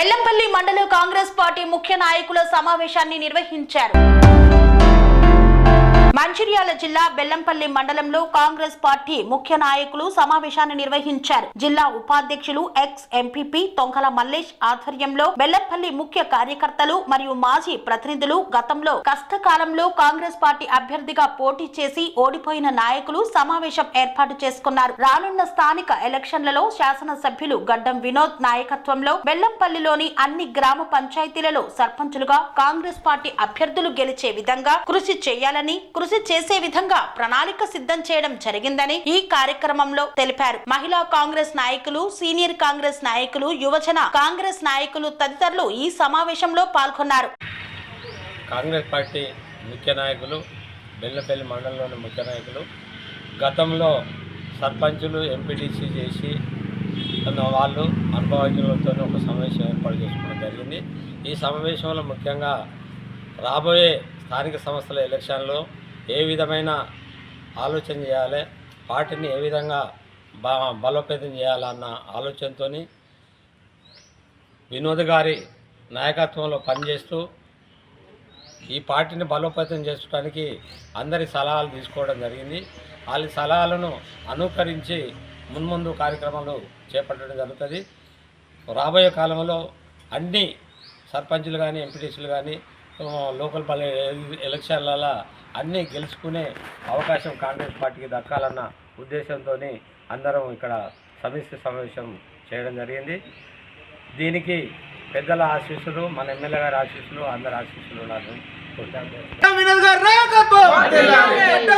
బెల్లంపల్లి మండల కాంగ్రెస్ పార్టీ ముఖ్య నాయకుల సమావేశాన్ని నిర్వహించారు. మంచిర్యాల జిల్లా బెల్లంపల్లి మండలంలో కాంగ్రెస్ పార్టీ ముఖ్య నాయకులు సమావేశాన్ని నిర్వహించారు. జిల్లా ఉపాధ్యక్షులు ఎక్స్ ఎంపీపీ తొంకల మల్లేష్ ఆధ్వర్యంలో బెల్లంపల్లి ముఖ్య కార్యకర్తలు మరియు మాజీ ప్రతినిధులు గతంలో కష్టకాలంలో కాంగ్రెస్ పార్టీ అభ్యర్థిగా పోటీ చేసి ఓడిపోయిన నాయకులు సమావేశం ఏర్పాటు చేసుకున్నారు. రానున్న స్థానిక ఎలక్షన్లలో శాసనసభ్యులు గడ్డం వినోద్ నాయకత్వంలో బెల్లంపల్లిలోని అన్ని గ్రామ పంచాయతీలలో సర్పంచులుగా కాంగ్రెస్ పార్టీ అభ్యర్థులు గెలిచే విధంగా కృషి చేయాలని కృషి చేసే విధంగా ప్రణాళిక సిద్ధం చేయడం జరిగిందని ఈ కార్యక్రమంలో తెలిపారు. మహిళా కాంగ్రెస్ నాయకులు సీనియర్ కాంగ్రెస్ నాయకులు యువజన కాంగ్రెస్ నాయకులు తదితరులు ఈ సమావేశంలో పాల్గొన్నారు. కాంగ్రెస్ పార్టీ ముఖ్య నాయకులు బెల్లపల్లి మండలంలోని ముఖ్య నాయకులు గతంలో సర్పంచులు ఎంపీటీసీ చేసి ఉన్న వాళ్ళు అనుభవజ్ఞులతో ఒక సమావేశం ఏర్పాటు చేసుకోవడం జరిగింది. ఈ సమావేశంలో ముఖ్యంగా రాబోయే స్థానిక సంస్థల ఎలక్షన్లో ఏ విధమైన ఆలోచన చేయాలి పార్టీని ఏ విధంగా బ బలోపేతం చేయాలన్న ఆలోచనతో వినోద్ గారి నాయకత్వంలో పనిచేస్తూ ఈ పార్టీని బలోపేతం చేసుకోవడానికి అందరి సలహాలు తీసుకోవడం జరిగింది. వాళ్ళ సలహాలను అనుకరించి మున్ముందు కార్యక్రమాలు చేపట్టడం జరుగుతుంది. రాబోయే కాలంలో అన్ని సర్పంచులు కానీ ఎంపీటీసీలు కానీ లోకల్ పల్లె ఎలక్షన్లలో అన్నీ గెలుచుకునే అవకాశం కాంగ్రెస్ పార్టీకి దక్కాలన్న ఉద్దేశంతో అందరం ఇక్కడ సమిష్టి సమావేశం చేయడం జరిగింది. దీనికి పెద్దల ఆశీస్సులు మన ఎమ్మెల్యే గారి ఆశీస్సులు అందరి ఆశీస్సులు నాకు కోరుకుంటున్నాను. వినోద్ గారు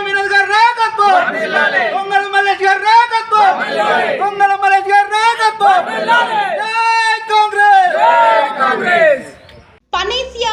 వినోద్ గారు మల్లేష్ గారు నాయకత్వం కొంగల మల్లేష్ గారు నాయకత్వం జై కాంగ్రెస్ పనేసియా